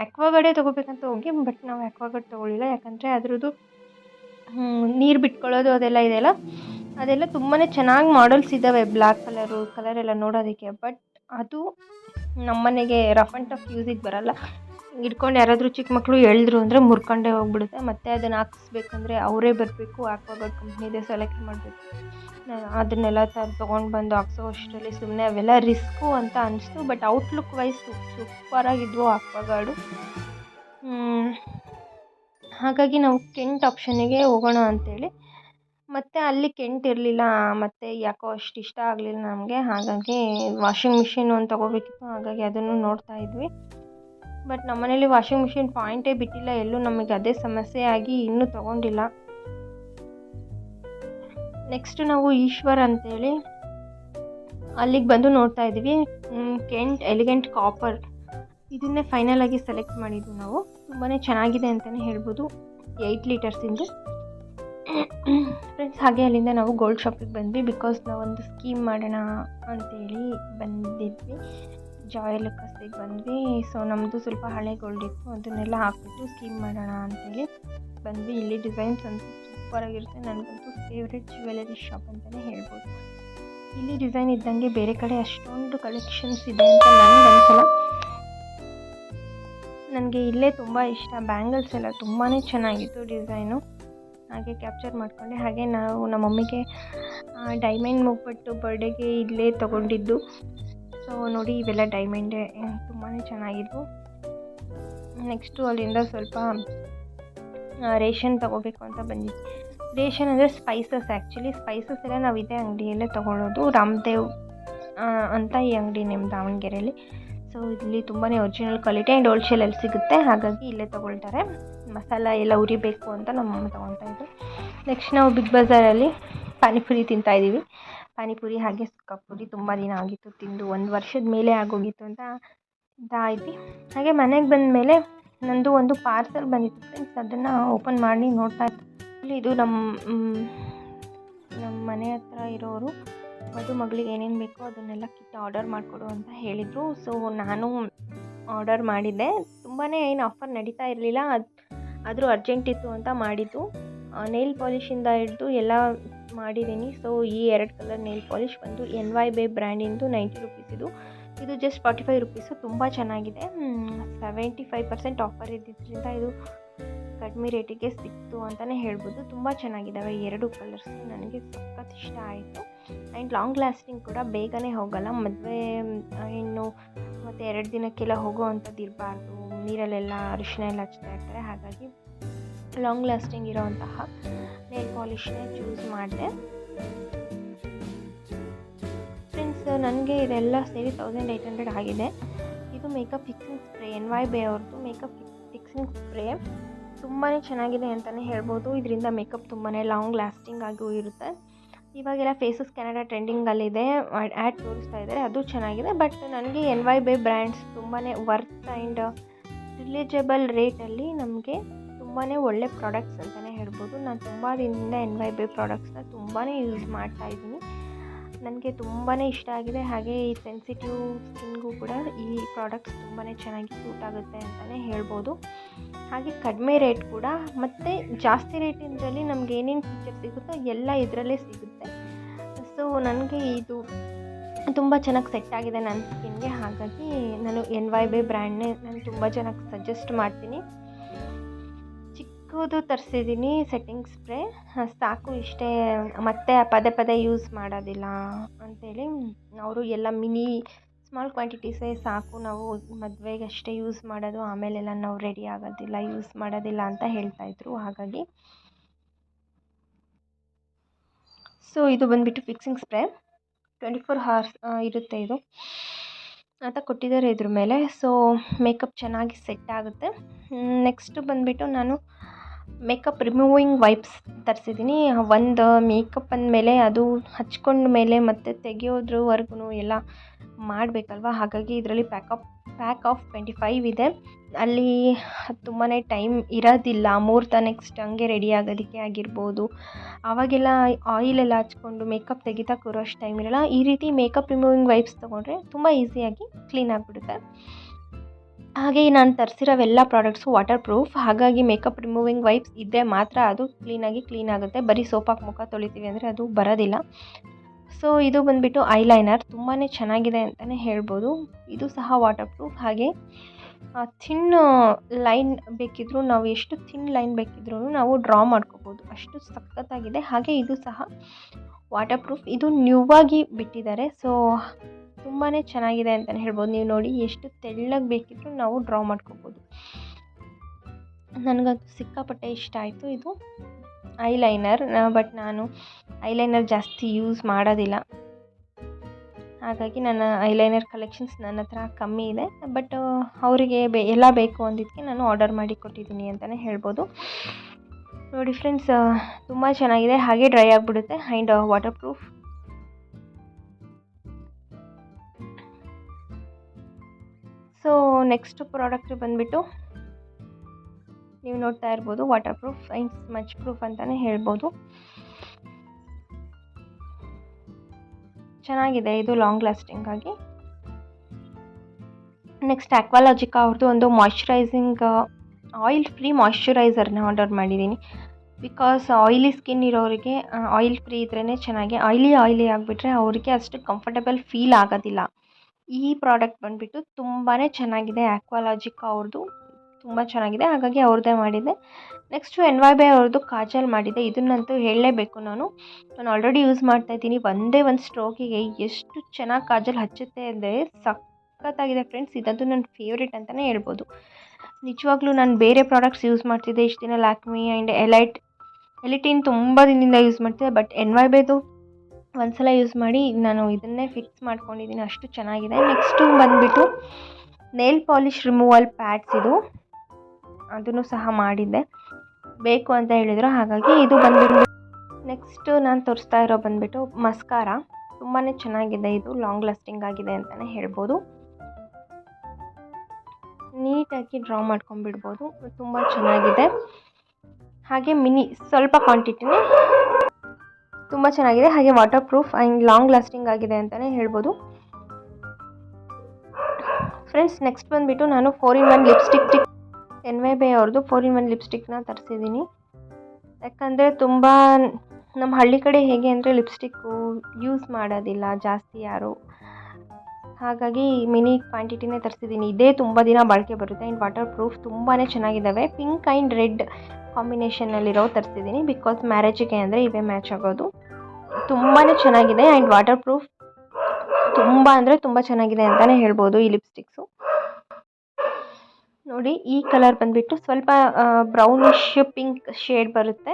ತೊಗೋಬೇಕಂತ ಹೋಗಿ ಬಟ್ ನಾವು ಆ್ಯಕ್ವಾಗಾರ್ಡ್ ತೊಗೊಳ್ಳಿಲ್ಲ. ಯಾಕಂದರೆ ಅದ್ರದ್ದು ನೀರು ಬಿಟ್ಕೊಳ್ಳೋದು ಅದೆಲ್ಲ ಇದೆಯಲ್ಲ ಅದೆಲ್ಲ ತುಂಬಾ ಚೆನ್ನಾಗಿ ಮಾಡಲ್ಸ್ ಇದ್ದಾವೆ ಬ್ಲ್ಯಾಕ್ ಕಲರು ಕಲರ್ ಎಲ್ಲ ನೋಡೋದಕ್ಕೆ. ಬಟ್ ಅದು ನಮ್ಮನೆಗೆ ರಫ್ ಆ್ಯಂಡ್ ಟಫ್ ಯೂಸಿಗೆ ಬರೋಲ್ಲ. ಹಿಡ್ಕೊಂಡು ಯಾರಾದರೂ ಚಿಕ್ಕ ಮಕ್ಕಳು ಎಳೆದ್ರು ಅಂದರೆ ಮುರ್ಕೊಂಡೇ ಹೋಗ್ಬಿಡುತ್ತೆ. ಮತ್ತು ಅದನ್ನು ಹಾಕಿಸ್ಬೇಕಂದ್ರೆ ಅವರೇ ಬರಬೇಕು, ಆಕ್ವಾಗಾರ್ಡ್ ಕಂಪ್ನಿದೆ ಸೆಲೆಕ್ಟ್ ಮಾಡಬೇಕು. ಅದನ್ನೆಲ್ಲ ತೊಗೊಂಡು ಬಂದು ಹಾಕ್ಸೋ ಅಷ್ಟರಲ್ಲಿ ಸುಮ್ಮನೆ ಅವೆಲ್ಲ ರಿಸ್ಕು ಅಂತ ಅನಿಸ್ತು ಬಟ್ ಔಟ್ಲುಕ್ ವೈಸ್ ಸೂಪರಾಗಿದ್ವು ಆಕ್ವಾಗಾರ್ಡು. ಹಾಗಾಗಿ ನಾವು ಕೆಂಟ್ ಆಪ್ಷನ್ನಿಗೆ ಹೋಗೋಣ ಅಂತೇಳಿ. ಮತ್ತು ಅಲ್ಲಿ ಕೆಂಟ್ ಇರಲಿಲ್ಲ, ಮತ್ತು ಯಾಕೋ ಅಷ್ಟು ಇಷ್ಟ ಆಗಲಿಲ್ಲ ನಮಗೆ. ಹಾಗಾಗಿ ವಾಷಿಂಗ್ ಮಿಷಿನ್ ಒಂದು ತೊಗೋಬೇಕಿತ್ತು, ಹಾಗಾಗಿ ಅದನ್ನು ನೋಡ್ತಾ ಇದ್ವಿ. ಬಟ್ ನಮ್ಮ ಮನೇಲಿ ವಾಷಿಂಗ್ ಮಿಷಿನ್ ಪಾಯಿಂಟೇ ಬಿಟ್ಟಿಲ್ಲ. ಎಲ್ಲೂ ನಮಗೆ ಅದೇ ಸಮಸ್ಯೆ ಆಗಿ ಇನ್ನೂ ತೊಗೊಂಡಿಲ್ಲ. ನೆಕ್ಸ್ಟ್ ನಾವು ಈಶ್ವರ್ ಅಂತೇಳಿ. ಅಲ್ಲಿಗೆ ಬಂದು ನೋಡ್ತಾ ಇದ್ವಿ. ಕೆಂಟ್ ಎಲಿಗೆಂಟ್ ಕಾಪರ್ ಇದನ್ನೇ ಫೈನಲ್ ಆಗಿ ಸೆಲೆಕ್ಟ್ ಮಾಡಿದ್ವಿ ನಾವು. ತುಂಬಾ ಚೆನ್ನಾಗಿದೆ ಅಂತಲೇ ಹೇಳ್ಬೋದು. ಏಯ್ಟ್ ಲೀಟರ್ಸಿಂದು ಫ್ರೆಂಡ್ಸ್ ಹಾಗೆ ಅಲ್ಲಿಂದ ನಾವು ಗೋಲ್ಡ್ ಶಾಪಿಗೆ ಬಂದ್ವಿ. ಬಿಕಾಸ್ ನಾವೊಂದು ಸ್ಕೀಮ್ ಮಾಡೋಣ ಅಂತೇಳಿ ಬಂದಿದ್ವಿ. ಜಾಯ್ ಲುಕಸ್ಸಿಗೆ ಬಂದ್ವಿ. ಸೊ ನಮ್ಮದು ಸ್ವಲ್ಪ ಹಳೆ ಗೋಲ್ಡ್ ಇತ್ತು ಅದನ್ನೆಲ್ಲ ಹಾಕ್ಬಿಟ್ಟು ಸ್ಕೀಮ್ ಮಾಡೋಣ ಅಂತೇಳಿ ಬಂದ್ವಿ. ಇಲ್ಲಿ ಡಿಸೈನ್ಸ್ ಅಂತೂ ಸೂಪರಾಗಿರುತ್ತೆ ನನಗಂತೂ ಫೇವ್ರೆಟ್ ಜ್ಯುವೆಲರಿ ಶಾಪ್ ಅಂತಲೇ ಹೇಳ್ಬೋದು. ಇಲ್ಲಿ ಡಿಸೈನ್ ಇದ್ದಂಗೆ ಬೇರೆ ಕಡೆ ಅಷ್ಟೊಂದು ಕಲೆಕ್ಷನ್ಸ್ ಇದೆ ಅಂತ ನನಗೆ ಅನ್ಸಲ್ಲ. ನನಗೆ ಇಲ್ಲೇ ತುಂಬ ಇಷ್ಟ. ಬ್ಯಾಂಗಲ್ಸ್ ಎಲ್ಲ ತುಂಬಾ ಚೆನ್ನಾಗಿತ್ತು ಡಿಸೈನು ಹಾಗೆ ಕ್ಯಾಪ್ಚರ್ ಮಾಡಿಕೊಂಡೆ. ಹಾಗೆ ನಾವು ನಮ್ಮ ಮಮ್ಮಿಗೆ ಡೈಮಂಡ್ ಮುಗ್ಬಿಟ್ಟು ಬರ್ಡೇಗೆ ಇಲ್ಲೇ ತೊಗೊಂಡಿದ್ದು. ಸೊ ನೋಡಿ, ಇವೆಲ್ಲ ಡೈಮಂಡೇ ತುಂಬಾ ಚೆನ್ನಾಗಿದ್ವು. ನೆಕ್ಸ್ಟು ಅಲ್ಲಿಂದ ಸ್ವಲ್ಪ ರೇಷನ್ ತಗೋಬೇಕು ಅಂತ ಬಂದಿದ್ವಿ. ರೇಷನ್ ಅಂದರೆ ಸ್ಪೈಸಸ್ ಆ್ಯಕ್ಚುಲಿ ಸ್ಪೈಸಸ್ ಎಲ್ಲ ನಾವು ಇದೇ ಅಂಗಡಿಯಲ್ಲೇ ತೊಗೊಳೋದು. ರಾಮದೇವ್ ಅಂತ ಈ ಅಂಗಡಿ ನಿಮ್ಮ ದಾವಣಗೆರೆಯಲ್ಲಿ ಸೊ ಇಲ್ಲಿ ತುಂಬಾ ಒರಿಜಿನಲ್ ಕ್ವಾಲಿಟಿ ಆ್ಯಂಡ್ ಹೋಲ್ಸೇಲಲ್ಲಿ ಸಿಗುತ್ತೆ. ಹಾಗಾಗಿ ಇಲ್ಲೇ ತೊಗೊಳ್ತಾರೆ. ಮಸಾಲ ಎಲ್ಲ ಉರಿಬೇಕು ಅಂತ ನಮ್ಮಮ್ಮ ತೊಗೊಳ್ತಾ ಇದ್ರು. ನೆಕ್ಸ್ಟ್ ನಾವು ಬಿಗ್ ಬಜಾರಲ್ಲಿ ಪಾನಿಪುರಿ ತಿಂತಾಯಿದ್ದೀವಿ ಪಾನಿಪುರಿ ಹಾಗೆ ಸುಕ್ಕಪುರಿ ತುಂಬ ದಿನ ಆಗಿತ್ತು. ತಿಂದು ಒಂದು ವರ್ಷದ ಮೇಲೆ ಆಗೋಗಿತ್ತು ಅಂತ ತಿಂತಾ ಹಾಗೆ ಮನೆಗೆ ಬಂದ ಮೇಲೆ ನಂದು ಒಂದು ಪಾರ್ಸಲ್ ಬಂದಿತ್ತು ಫ್ರೆಂಡ್ಸ್ ಅದನ್ನು ಓಪನ್ ಮಾಡಿ ನೋಡ್ತಾ ಇತ್ತು ಇದು ನಮ್ಮ ನಮ್ಮ ಮನೆ ಹತ್ರ ಇರೋರು ಅದು ಮಗಳಿಗೆ ಏನೇನು ಬೇಕೋ ಅದನ್ನೆಲ್ಲ ಕಿಟ್ ಆರ್ಡರ್ ಮಾಡಿಕೊಡು ಅಂತ ಹೇಳಿದರು. ಸೊ ನಾನು ಆರ್ಡರ್ ಮಾಡಿದ್ದೆ. ತುಂಬಾ ಏನು ಆಫರ್ ನಡೀತಾ ಇರಲಿಲ್ಲ. ಅದು, ಆದರೂ ಅರ್ಜೆಂಟ್ ಇತ್ತು ಅಂತ ಮಾಡಿದ್ದು. ನೇಲ್ ಪಾಲಿಶಿಂದ ಹಿಡಿದು ಎಲ್ಲ ಮಾಡಿದ್ದೀನಿ. ಸೊ ಈ ಎರಡು ಕಲರ್ ನೇಲ್ ಪಾಲಿಷ್ ಬಂದು ಎನ್ ವೈ ಬೇ ಬ್ರ್ಯಾಂಡಿಂದು ನೈಂಟಿ ರುಪೀಸ್ ಇದು. ಇದು ಜಸ್ಟ್ ಫಾರ್ಟಿ ಫೈವ್ ರುಪೀಸು ತುಂಬ ಚೆನ್ನಾಗಿದೆ. ಸೆವೆಂಟಿ ಫೈವ್ ಪರ್ಸೆಂಟ್ ಆಫರ್ ಇದ್ದಿದ್ದರಿಂದ ಇದು ಕಡಿಮೆ ರೇಟಿಗೆ ಸಿಕ್ತು ಅಂತಲೇ ಹೇಳ್ಬೋದು. ತುಂಬ ಚೆನ್ನಾಗಿದ್ದಾವೆ ಎರಡು ಕಲರ್ಸ್ ನನಗೆ ಸಖತ್ ಇಷ್ಟ ಆಯಿತು. ಆ್ಯಂಡ್ ಲಾಂಗ್ ಲಾಸ್ಟಿಂಗ್ ಕೂಡ ಬೇಗನೆ ಹೋಗಲ್ಲ. ಮದುವೆ ಇನ್ನು ಮತ್ತು ಎರಡು ದಿನಕ್ಕೆಲ್ಲ ಹೋಗೋ ಅಂಥದ್ದು ಇರಬಾರ್ದು ನೀರಲ್ಲೆಲ್ಲ ಅರಿಶಿನ ಎಲ್ಲ ಹಚ್ತಾ ಇರ್ತಾರೆ. ಹಾಗಾಗಿ ಲಾಂಗ್ ಲಾಸ್ಟಿಂಗ್ ಇರೋವಂತಹ ನೇಲ್ ಪಾಲಿಶ್ನೇ ಚೂಸ್ ಮಾಡಿದೆ. ಫ್ರೆಂಡ್ಸ್ ನನಗೆ ಇದೆಲ್ಲ ಸೇರಿ ತೌಸಂಡ್ ಏಯ್ಟ್ ಹಂಡ್ರೆಡ್ ಆಗಿದೆ. ಇದು makeup fixing spray N Y Bae ಅವ್ರದ್ದು ಮೇಕಪ್ ಫಿಕ್ಸಿಂಗ್ ಸ್ಪ್ರೇ ತುಂಬಾ ಚೆನ್ನಾಗಿದೆ ಅಂತಲೇ ಹೇಳ್ಬೋದು. ಇದರಿಂದ ಮೇಕಪ್ ತುಂಬಾ ಲಾಂಗ್ ಲಾಸ್ಟಿಂಗ್ ಆಗಿಯೂ ಇರುತ್ತೆ. ಇವಾಗೆಲ್ಲ ಫೇಸಸ್ ಕೆನಡಾ ಟ್ರೆಂಡಿಂಗಲ್ಲಿದೆ ಆ್ಯಡ್ ತೋರಿಸ್ತಾ ಇದ್ದಾರೆ, ಅದು ಚೆನ್ನಾಗಿದೆ. ಬಟ್ ನನಗೆ ಎನ್ ವೈ ಬೇ ಬ್ರ್ಯಾಂಡ್ಸ್ ತುಂಬಾ ವರ್ತ್ ಆ್ಯಂಡ್ ರಿಲೇಜಬಲ್ ರೇಟಲ್ಲಿ ನಮಗೆ ತುಂಬಾ ಒಳ್ಳೆ ಪ್ರಾಡಕ್ಟ್ಸ್ ಅಂತಲೇ ಹೇಳ್ಬೋದು. ನಾನು ತುಂಬ ದಿನದಿಂದ ಎನ್ ವೈ ಬಿ ಪ್ರಾಡಕ್ಟ್ಸ್ನ ತುಂಬಾ ಯೂಸ್ ಮಾಡ್ತಾ ಇದ್ದೀನಿ. ನನಗೆ ತುಂಬಾ ಇಷ್ಟ ಆಗಿದೆ. ಹಾಗೆ ಈ ಸೆನ್ಸಿಟಿವ್ ಸ್ಕಿನ್ಗೂ ಕೂಡ ಈ ಪ್ರಾಡಕ್ಟ್ಸ್ ತುಂಬಾ ಚೆನ್ನಾಗಿ ಸೂಟ್ ಆಗುತ್ತೆ ಅಂತಲೇ ಹೇಳ್ಬೋದು. ಹಾಗೆ ಕಡಿಮೆ ರೇಟ್ ಕೂಡ. ಮತ್ತು ಜಾಸ್ತಿ ರೇಟಿಂದರಲ್ಲಿ ನಮ್ಗೆ ಏನೇನು ಫೀಚರ್ ಸಿಗುತ್ತೋ ಎಲ್ಲ ಇದರಲ್ಲೇ ಸಿಗುತ್ತೆ. ಸೊ ನನಗೆ ಇದು ತುಂಬ ಚೆನ್ನಾಗಿ ಸೆಟ್ ಆಗಿದೆ ನನ್ನ ಸ್ಕಿನ್ಗೆ ಹಾಗಾಗಿ ನಾನು ಎನ್ ವೈ ಬಿ ಬ್ರ್ಯಾಂಡ್ನೇ ನಾನು ತುಂಬ ಚೆನ್ನಾಗಿ ಸಜೆಸ್ಟ್ ಮಾಡ್ತೀನಿ. ಚಿಕ್ಕದು ತರಿಸಿದ್ದೀನಿ ಸೆಟ್ಟಿಂಗ್ ಸ್ಪ್ರೇ ಸಾಕು ಇಷ್ಟೇ. ಮತ್ತೆ ಪದೇ ಪದೇ ಯೂಸ್ ಮಾಡೋದಿಲ್ಲ ಅಂಥೇಳಿ ಅವರು ಎಲ್ಲ ಮಿನಿ ಸ್ಮಾಲ್ ಕ್ವಾಂಟಿಟೀಸೇ ಸಾಕು. ನಾವು ಮದುವೆಗೆ ಅಷ್ಟೇ ಯೂಸ್ ಮಾಡೋದು, ಆಮೇಲೆಲ್ಲ ನಾವು ರೆಡಿ ಆಗೋದಿಲ್ಲ ಯೂಸ್ ಮಾಡೋದಿಲ್ಲ ಅಂತ ಹೇಳ್ತಾಯಿದ್ರು ಹಾಗಾಗಿ ಸೊ ಇದು ಬಂದುಬಿಟ್ಟು fixing spray twenty four hours ಇರುತ್ತೆ ಇದು. ಅಂತ ಕೊಟ್ಟಿದ್ದಾರೆ ಇದ್ರ ಮೇಲೆ. ಸೊ ಮೇಕಪ್ ಚೆನ್ನಾಗಿ ಸೆಟ್ ಆಗುತ್ತೆ. ನೆಕ್ಸ್ಟ್ ಬಂದುಬಿಟ್ಟು ನಾನು ಮೇಕಪ್ ರಿಮೂವಿಂಗ್ ವೈಪ್ಸ್ ತರಿಸಿದ್ದೀನಿ. ಒಂದು ಮೇಕಪ್ ಅಂದಮೇಲೆ ಅದು ಹಚ್ಕೊಂಡ ಮೇಲೆ ಮತ್ತೆ ತೆಗೆಯೋದ್ರವರೆಗೂ ಎಲ್ಲ ಮಾಡಬೇಕಲ್ವ? ಹಾಗಾಗಿ ಇದರಲ್ಲಿ pack up pack of twenty five ಇದೆ. ಅಲ್ಲಿ ತುಂಬಾ ಟೈಮ್ ಇರೋದಿಲ್ಲ. ಮುಹೂರ್ತ ನೆಕ್ಸ್ಟ್ ಹಂಗೆ ರೆಡಿ ಆಗೋದಕ್ಕೆ ಆಗಿರ್ಬೋದು. ಆವಾಗೆಲ್ಲ ಆಯಿಲೆಲ್ಲ ಹಚ್ಕೊಂಡು ಮೇಕಪ್ ತೆಗಿತಾ ಕೂರೋಷ್ಟು ಟೈಮ್ ಇರೋಲ್ಲ. ಈ ರೀತಿ ಮೇಕಪ್ ರಿಮೂವಿಂಗ್ ವೈಪ್ಸ್ ತೊಗೊಂಡ್ರೆ ತುಂಬ ಈಸಿಯಾಗಿ ಕ್ಲೀನ್ ಆಗಿಬಿಡುತ್ತೆ. ಹಾಗೆ ನಾನು ತರಿಸಿರೋವೆಲ್ಲ ಪ್ರಾಡಕ್ಟ್ಸು ವಾಟರ್ ಪ್ರೂಫ್ ಹಾಗಾಗಿ ಮೇಕಪ್ ರಿಮೂವಿಂಗ್ ವೈಪ್ಸ್ ಇದ್ದರೆ ಮಾತ್ರ ಅದು ಕ್ಲೀನಾಗಿ ಕ್ಲೀನ್ ಆಗುತ್ತೆ. ಬರೀ ಸೋಪಾಗಿ ಮುಖ ತೊಳಿತೀವಿ ಅಂದರೆ ಅದು ಬರೋದಿಲ್ಲ. ಸೊ ಇದು ಬಂದುಬಿಟ್ಟು ಐಲೈನರ್ ತುಂಬಾ ಚೆನ್ನಾಗಿದೆ ಅಂತಲೇ ಹೇಳ್ಬೋದು. ಇದು ಸಹ ವಾಟರ್ ಪ್ರೂಫ್ ಹಾಗೆ ಥಿನ್ ಲೈನ್ ಬೇಕಿದ್ದರೂ ನಾವು ಎಷ್ಟು ಥಿನ್ ಲೈನ್ ಬೇಕಿದ್ರೂ ನಾವು ಡ್ರಾ ಮಾಡ್ಕೋಬೋದು. ಅಷ್ಟು ಸಖತ್ತಾಗಿದೆ. ಹಾಗೆ ಇದು ಸಹ ವಾಟರ್ ಪ್ರೂಫ್ ಇದು ನ್ಯೂವಾಗಿ ಬಿಟ್ಟಿದ್ದಾರೆ. ಸೊ ತುಂಬಾ ಚೆನ್ನಾಗಿದೆ ಅಂತಲೇ ಹೇಳ್ಬೋದು. ನೀವು ನೋಡಿ ಎಷ್ಟು ತೆಳ್ಳಗೆ ಬೇಕಿದ್ದರೂ ನಾವು ಡ್ರಾ ಮಾಡ್ಕೋಬೋದು. ನನಗಂತೂ ಸಿಕ್ಕಾಪಟ್ಟೆ ಇಷ್ಟ ಆಯಿತು ಇದು. ಐಲೈನರ್ ಬಟ್ ನಾನು ಐಲೈನರ್ ಜಾಸ್ತಿ ಯೂಸ್ ಮಾಡೋದಿಲ್ಲ. ಹಾಗಾಗಿ ನನ್ನ ಐಲೈನರ್ ಕಲೆಕ್ಷನ್ಸ್ ನನ್ನ ಹತ್ರ ಕಮ್ಮಿ ಇದೆ. ಬಟ್ ಅವರಿಗೆ ಬೇ, ಎಲ್ಲ ಬೇಕು ಅಂದಿದ್ದಕ್ಕೆ ನಾನು ಆರ್ಡರ್ ಮಾಡಿ ಕೊಟ್ಟಿದ್ದೀನಿ ಅಂತಲೇ ಹೇಳ್ಬೋದು. ನೋಡಿ ಫ್ರೆಂಡ್ಸ್ ತುಂಬ ಚೆನ್ನಾಗಿದೆ. ಹಾಗೆ ಡ್ರೈ ಆಗಿಬಿಡುತ್ತೆ. And waterproof so next product ಬಂದುಬಿಟ್ಟು ನೀವು ನೋಡ್ತಾ ಇರ್ಬೋದು waterproof and smudge proof ಅಂತಲೇ ಹೇಳ್ಬೋದು. ಚೆನ್ನಾಗಿದೆ, ಇದು ಲಾಂಗ್ ಲಾಸ್ಟಿಂಗ್ ಆಗಿ. ನೆಕ್ಸ್ಟ್ ಆಕ್ವಾಲಾಜಿಕಾ ಅವ್ರದ್ದು ಒಂದು ಮಾಯ್ಶ್ಚರೈಸಿಂಗ್ ಆಯಿಲ್ ಫ್ರೀ ಮಾಯ್ಶ್ಚರೈಸರ್ನ ಆರ್ಡರ್ ಮಾಡಿದ್ದೀನಿ ಬಿಕಾಸ್ ಆಯಿಲಿ ಸ್ಕಿನ್ ಇರೋರಿಗೆ ಆಯಿಲ್ ಫ್ರೀ ಇದ್ರೇ ಚೆನ್ನಾಗಿ ಆಯಿಲಿ ಆಯಿಲಿ ಆಗಿಬಿಟ್ರೆ ಅವರಿಗೆ ಅಷ್ಟು ಕಂಫರ್ಟಬಲ್ ಫೀಲ್ ಆಗೋದಿಲ್ಲ. ಈ ಪ್ರಾಡಕ್ಟ್ ಬಂದುಬಿಟ್ಟು ತುಂಬಾ ಚೆನ್ನಾಗಿದೆ ಆಕ್ವಾಲಾಜಿಕಾ ಅವ್ರದ್ದು ತುಂಬ ಚೆನ್ನಾಗಿದೆ. ಹಾಗಾಗಿ ಅವ್ರದ್ದೇ ಮಾಡಿದ್ದೆ. ನೆಕ್ಸ್ಟು ಎನ್ ವೈ ಬೈ ಅವ್ರದ್ದು ಕಾಜಲ್ ಮಾಡಿದೆ. ಇದನ್ನಂತೂ ಹೇಳಲೇಬೇಕು ನಾನು. ನಾನು ಆಲ್ರೆಡಿ ಯೂಸ್ ಮಾಡ್ತಾ ಇದ್ದೀನಿ. ಒಂದೇ ಒಂದು ಸ್ಟ್ರೋಕಿಗೆ ಎಷ್ಟು ಚೆನ್ನಾಗಿ ಕಾಜಲ್ ಹಚ್ಚುತ್ತೆ ಅಂದರೆ ಸಖತ್ತಾಗಿದೆ ಫ್ರೆಂಡ್ಸ್ ಇದಂತೂ ನನ್ನ ಫೇವ್ರೇಟ್ ಅಂತಲೇ ಹೇಳ್ಬೋದು. ನಿಜವಾಗ್ಲೂ ನಾನು ಬೇರೆ ಪ್ರಾಡಕ್ಟ್ಸ್ ಯೂಸ್ ಮಾಡ್ತಿದ್ದೆ. ಇಷ್ಟು ದಿನ ಲ್ಯಾಕ್ಮಿ ಆ್ಯಂಡ್ ಎಲೈಟ್ ಎಲಿಟಿನ್ ತುಂಬ ದಿನದಿಂದ ಯೂಸ್ ಮಾಡ್ತಿದ್ದೆ. ಬಟ್ ಎನ್ ವೈ ಬೈದು ಒಂದು ಸಲ ಯೂಸ್ ಮಾಡಿ ನಾನು ಇದನ್ನೇ ಫಿಕ್ಸ್ ಮಾಡ್ಕೊಂಡಿದ್ದೀನಿ. ಅಷ್ಟು ಚೆನ್ನಾಗಿದೆ. ನೆಕ್ಸ್ಟು ಬಂದುಬಿಟ್ಟು ನೇಲ್ ಪಾಲಿಶ್ ರಿಮೂವಲ್ ಪ್ಯಾಡ್ಸ್ ಇದು. ಅದನ್ನು ಸಹ ಮಾಡಿದ್ದೆ. ಬೇಕು ಅಂತ ಹೇಳಿದರು. ಹಾಗಾಗಿ ಇದು ಬಂದ್ಬಿಟ್ಟು ನೆಕ್ಸ್ಟು ನಾನು ತೋರಿಸ್ತಾ ಇರೋ ಬಂದುಬಿಟ್ಟು ಮಸ್ಕಾರ. ತುಂಬಾ ಚೆನ್ನಾಗಿದೆ ಇದು. ಲಾಂಗ್ ಲಾಸ್ಟಿಂಗ್ ಆಗಿದೆ ಅಂತಲೇ ಹೇಳ್ಬೋದು. ನೀಟಾಗಿ ಡ್ರಾ ಮಾಡ್ಕೊಂಡ್ಬಿಡ್ಬೋದು. ತುಂಬ ಚೆನ್ನಾಗಿದೆ. ಹಾಗೆ ಮಿನಿ, ಸ್ವಲ್ಪ ಕ್ವಾಂಟಿಟಿನೇ ತುಂಬ ಚೆನ್ನಾಗಿದೆ. ಹಾಗೆ waterproof and long lasting ಆಗಿದೆ ಅಂತಲೇ ಹೇಳ್ಬೋದು. ಫ್ರೆಂಡ್ಸ್ ನೆಕ್ಸ್ಟ್ ಬಂದುಬಿಟ್ಟು ನಾನು four in one lipstick tick N Y Bae ಅವ್ರದ್ದು ಫೋರ್ ಇನ್ ಒನ್ ಲಿಪ್ಸ್ಟಿಕ್ನ ತರಿಸಿದ್ದೀನಿ. ಯಾಕಂದರೆ ತುಂಬ ನಮ್ಮ ಹಳ್ಳಿ ಕಡೆ ಹೇಗೆ ಅಂದರೆ ಲಿಪ್ಸ್ಟಿಕ್ಕು ಯೂಸ್ ಮಾಡೋದಿಲ್ಲ ಜಾಸ್ತಿ ಯಾರು. ಹಾಗಾಗಿ ಮಿನಿ ಕ್ವಾಂಟಿಟಿನೇ ತರಿಸಿದ್ದೀನಿ. ಇದೇ ತುಂಬ ದಿನ ಬಾಳಿಕೆ ಬರುತ್ತೆ. ಆ್ಯಂಡ್ ವಾಟರ್ ಪ್ರೂಫ್ ತುಂಬಾ ಚೆನ್ನಾಗಿದ್ದಾವೆ ಪಿಂಕ್ ಆ್ಯಂಡ್ ರೆಡ್ ಕಾಂಬಿನೇಷನಲ್ಲಿರೋ ತರಿಸಿದ್ದೀನಿ. ಬಿಕಾಸ್ ಮ್ಯಾರೇಜಿಗೆ ಅಂದರೆ ಇವೇ ಮ್ಯಾಚ್ ಆಗೋದು. ತುಂಬಾ ಚೆನ್ನಾಗಿದೆ. ಆ್ಯಂಡ್ ವಾಟರ್ ಪ್ರೂಫ್ ತುಂಬ ಅಂದರೆ ತುಂಬ ಚೆನ್ನಾಗಿದೆ ಅಂತಲೇ ಹೇಳ್ಬೋದು ಈ ಲಿಪ್ಸ್ಟಿಕ್ಸು. ನೋಡಿ ಈ ಕಲರ್ ಬಂದುಬಿಟ್ಟು ಸ್ವಲ್ಪ ಬ್ರೌನಿಶ್ ಪಿಂಕ್ ಶೇಡ್ ಬರುತ್ತೆ.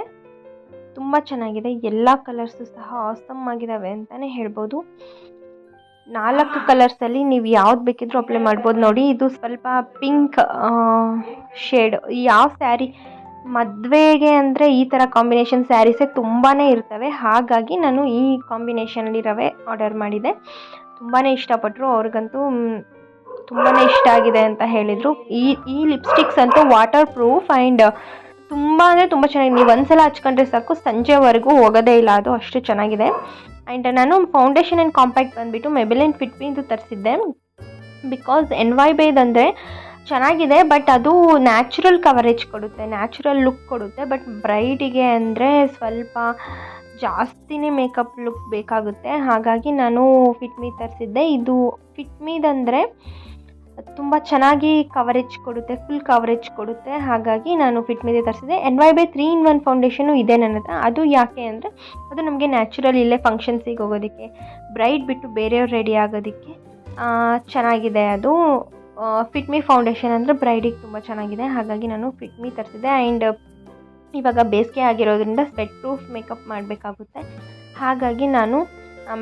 ತುಂಬ ಚೆನ್ನಾಗಿದೆ. ಎಲ್ಲ ಕಲರ್ಸು ಸಹ ಆಸಮ್ ಆಗಿದ್ದಾವೆ ಅಂತಲೇ ಹೇಳ್ಬೋದು. ನಾಲ್ಕು ಕಲರ್ಸಲ್ಲಿ ನೀವು ಯಾವ್ದು ಬೇಕಿದ್ರು ಅಪ್ಲೈ ಮಾಡ್ಬೋದು. ನೋಡಿ ಇದು ಸ್ವಲ್ಪ ಪಿಂಕ್ ಶೇಡ್ ಯಾವ ಸ್ಯಾರಿ ಮದುವೆಗೆ ಅಂದರೆ ಈ ಥರ ಕಾಂಬಿನೇಷನ್ ಸ್ಯಾರೀಸೇ ತುಂಬಾ ಇರ್ತವೆ. ಹಾಗಾಗಿ ನಾನು ಈ ಕಾಂಬಿನೇಷನಲ್ಲಿರವೇ ಆರ್ಡರ್ ಮಾಡಿದೆ. ತುಂಬಾ ಇಷ್ಟಪಟ್ಟರು ಅವ್ರಿಗಂತೂ ತುಂಬಾ ಇಷ್ಟ ಆಗಿದೆ ಅಂತ ಹೇಳಿದರು. ಈ ಈ ಲಿಪ್ಸ್ಟಿಕ್ಸ್ ಅಂತೂ ವಾಟರ್ ಪ್ರೂಫ್ ಆ್ಯಂಡ್ ತುಂಬ ಅಂದರೆ ತುಂಬ ಚೆನ್ನಾಗಿದೆ ನೀವು ಒಂದ್ಸಲ ಹಚ್ಕೊಂಡ್ರೆ ಸಾಕು, ಸಂಜೆವರೆಗೂ ಹೋಗೋದೇ ಇಲ್ಲ, ಅದು ಅಷ್ಟು ಚೆನ್ನಾಗಿದೆ. ಆ್ಯಂಡ್ ನಾನು ಫೌಂಡೇಶನ್ ಆ್ಯಂಡ್ ಕಾಂಪ್ಯಾಕ್ಟ್ ಬಂದುಬಿಟ್ಟು ಮೆಬಿಲಿನ್ ಫಿಟ್ ಇದು ತರಿಸಿದ್ದೆ. ಬಿಕಾಸ್ ಎನ್ ವೈ ಬೇದಂದರೆ ಚೆನ್ನಾಗಿದೆ ಬಟ್ ಅದು ನ್ಯಾಚುರಲ್ ಕವರೇಜ್ ಕೊಡುತ್ತೆ ನ್ಯಾಚುರಲ್ ಲುಕ್ ಕೊಡುತ್ತೆ ಬಟ್ ಬ್ರೈಡಿಗೆ ಅಂದರೆ ಸ್ವಲ್ಪ ಜಾಸ್ತಿನೇ ಮೇಕಪ್ ಲುಕ್ ಬೇಕಾಗುತ್ತೆ. ಹಾಗಾಗಿ ನಾನು ಫಿಟ್ಮಿ ತರಿಸಿದ್ದೆ. ಇದು ಫಿಟ್ಮಿದಂದರೆ ತುಂಬ ಚೆನ್ನಾಗಿ ಕವರೇಜ್ ಕೊಡುತ್ತೆ ಫುಲ್ ಕವರೇಜ್ ಕೊಡುತ್ತೆ. ಹಾಗಾಗಿ ನಾನು ಫಿಟ್ಮಿದೆ ತರಿಸಿದೆ. N Y Bae three in one foundation ಇದೆ ನನ್ನ ಹತ್ರ. ಅದು ಯಾಕೆ ಅಂದರೆ, ಅದು ನಮಗೆ ನ್ಯಾಚುರಲ್ ಇಲ್ಲೇ ಫಂಕ್ಷನ್ಸಿಗೆ ಹೋಗೋದಕ್ಕೆ ಬ್ರೈಡ್ ಬಿಟ್ಟು ಬೇರೆಯವ್ರು ರೆಡಿ ಆಗೋದಕ್ಕೆ ಚೆನ್ನಾಗಿದೆ ಅದು. ಫಿಟ್ಮಿ ಫೌಂಡೇಶನ್ ಅಂದರೆ ಬ್ರೈಡಿಗೆ ತುಂಬ ಚೆನ್ನಾಗಿದೆ. ಹಾಗಾಗಿ ನಾನು ಫಿಟ್ಮಿ ತರಿಸಿದೆ. ಆ್ಯಂಡ್ ಇವಾಗ ಬೇಸಿಗೆ ಆಗಿರೋದ್ರಿಂದ ಸ್ವೆಟ್ ಪ್ರೂಫ್ ಮೇಕಪ್ ಮಾಡಬೇಕಾಗುತ್ತೆ. ಹಾಗಾಗಿ ನಾನು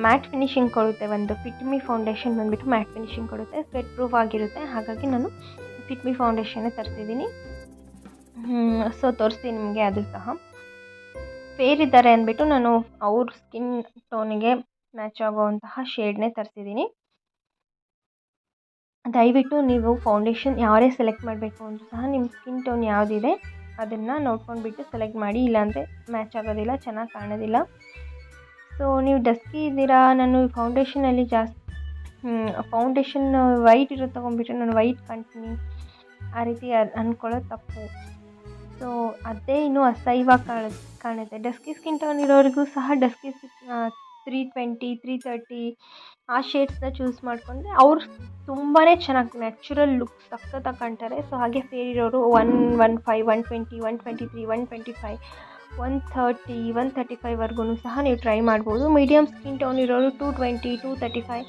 ಮ್ಯಾಟ್ ಫಿನಿಶಿಂಗ್ ಕೊಡುತ್ತೆ ಒಂದು ಫಿಟ್ಮಿ ಫೌಂಡೇಶನ್ ಬಂದುಬಿಟ್ಟು ಮ್ಯಾಟ್ ಫಿನಿಶಿಂಗ್ ಕೊಡುತ್ತೆ ಸ್ವೆಟ್ ಪ್ರೂಫ್ ಆಗಿರುತ್ತೆ. ಹಾಗಾಗಿ ನಾನು ಫಿಟ್ಮಿ ಫೌಂಡೇಶನ್ನೇ ತರ್ತಿದ್ದೀನಿ. ಸೊ ತೋರಿಸ್ತೀನಿ ನಿಮಗೆ ಅದು ಸಹ. ಫೇರ್ ಇದ್ದಾರೆ ಅಂದ್ಬಿಟ್ಟು ನಾನು ಅವ್ರ ಸ್ಕಿನ್ ಟೋನಿಗೆ ಮ್ಯಾಚ್ ಆಗುವಂತಹ ಶೇಡ್ನೇ ತರಿಸಿದ್ದೀನಿ. ದಯವಿಟ್ಟು ನೀವು ಫೌಂಡೇಶನ್ ಯಾರೇ ಸೆಲೆಕ್ಟ್ ಮಾಡಬೇಕು ಅಂದರೂ ಸಹ ನಿಮ್ಮ ಸ್ಕಿನ್ ಟೋನ್ ಯಾವುದಿದೆ, ಅದನ್ನು ನೋಡ್ಕೊಂಡ್ಬಿಟ್ಟು ಸೆಲೆಕ್ಟ್ ಮಾಡಿ, ಇಲ್ಲಾಂದರೆ ಮ್ಯಾಚ್ ಆಗೋದಿಲ್ಲ, ಚೆನ್ನಾಗಿ ಕಾಣೋದಿಲ್ಲ. ಸೊ ನೀವು ಡಸ್ಕಿ ಇದ್ದೀರಾ? ನಾನು ಫೌಂಡೇಶನಲ್ಲಿ ಜಾಸ್ತಿ ಫೌಂಡೇಶನ್ ವೈಟ್ ಇರೋದು ತೊಗೊಂಡ್ಬಿಟ್ರೆ ನಾನು ವೈಟ್ ಕಾಣ್ತೀನಿ. ಆ ರೀತಿ ಅಂದ್ಕೊಳ್ಳೋದು ತಪ್ಪು. ಸೊ ಅದೇ ಇನ್ನೂ ಅಸಹ್ಯವಾಗಿ ಕಾಣ, ಕಾಣುತ್ತೆ. ಡಸ್ಕಿ ಸ್ಕಿನ್ ಟೋನ್ ಇರೋರಿಗೂ ಸಹ dusky three twenty three thirty ಆ ಶೇಡ್ಸ್ನ ಚೂಸ್ ಮಾಡಿಕೊಂಡ್ರೆ ಅವ್ರು ತುಂಬಾ ಚೆನ್ನಾಗಿ ನ್ಯಾಚುರಲ್ ಲುಕ್ ಸಖತ್ತಾಗಿ ಕಾಣ್ತಾರೆ. ಸೊ ಹಾಗೆ ಸೇರಿರೋರು one one five one twenty one twenty three one twenty five one thirty, one thirty ಫೈವ್ವರೆಗೂ ಸಹ ನೀವು ಟ್ರೈ ಮಾಡ್ಬೋದು. ಮೀಡಿಯಮ್ ಸ್ಕಿನ್ ಟೋನ್ ಇರೋರು two twenty, two thirty five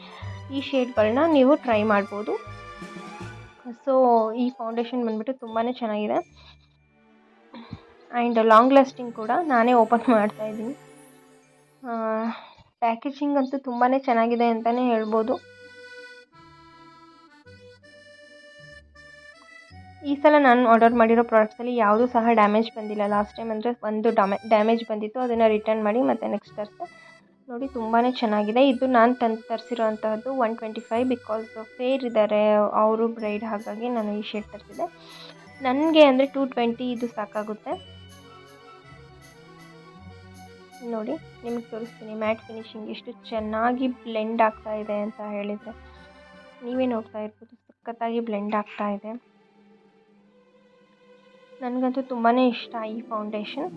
ಈ ಶೇಡ್ಗಳನ್ನ ನೀವು ಟ್ರೈ ಮಾಡ್ಬೋದು. ಸೊ ಈ ಫೌಂಡೇಶನ್ ಬಂದುಬಿಟ್ಟು ತುಂಬಾ ಚೆನ್ನಾಗಿದೆ. ಆ್ಯಂಡ್ ಲಾಂಗ್ ಲಾಸ್ಟಿಂಗ್ ಕೂಡ ನಾನೇ ಓಪನ್ ಮಾಡ್ತಾಯಿದ್ದೀನಿ ಪ್ಯಾಕೇಜಿಂಗ್ ಅಂತೂ ತುಂಬಾ ಚೆನ್ನಾಗಿದೆ ಅಂತಲೇ ಹೇಳ್ಬೋದು. ಈ ಸಲ ನಾನು ಆರ್ಡರ್ ಮಾಡಿರೋ ಪ್ರಾಡಕ್ಟ್ಸಲ್ಲಿ ಯಾವುದೂ ಸಹ ಡ್ಯಾಮೇಜ್ ಬಂದಿಲ್ಲ. ಲಾಸ್ಟ್ ಟೈಮ್ ಅಂದರೆ ಒಂದು ಡಾಮೆ ಡ್ಯಾಮೇಜ್ ಬಂದಿತ್ತು, ಅದನ್ನು ರಿಟರ್ನ್ ಮಾಡಿ ಮತ್ತೆ ನೆಕ್ಸ್ಟ್ ತರಿಸಿದೆ. ನೋಡಿ ತುಂಬಾ ಚೆನ್ನಾಗಿದೆ. ಇದು ನಾನು ತಂದು ತರಿಸಿರೋ ಅಂಥದ್ದು one twenty five because fair ಇದ್ದಾರೆ ಅವರು ಬ್ರೈಡ್ ಹಾಗಾಗಿ ನಾನು ಈ ಶೇಡ್ ತರಿಸಿದೆ ನನಗೆ ಅಂದರೆ ಟೂ ಟ್ವೆಂಟಿ ಇದು ಸಾಕಾಗುತ್ತೆ. ನೋಡಿ, ನಿಮಗೆ ತೋರಿಸ್ತೀನಿ. ಮ್ಯಾಟ್ ಫಿನಿಶಿಂಗ್ ಎಷ್ಟು ಚೆನ್ನಾಗಿ ಬ್ಲೆಂಡ್ ಆಗ್ತಾ ಇದೆ ಅಂತ ಹೇಳಿದರೆ. ನೀವೇ ನೋಡ್ತಾ ಇರ್ಬೋದು, ಸಖತ್ತಾಗಿ ಬ್ಲೆಂಡ್ ಆಗ್ತಾ ಇದೆ. ನನಗಂತೂ ತುಂಬಾ ಇಷ್ಟ ಈ ಫೌಂಡೇಶನ್.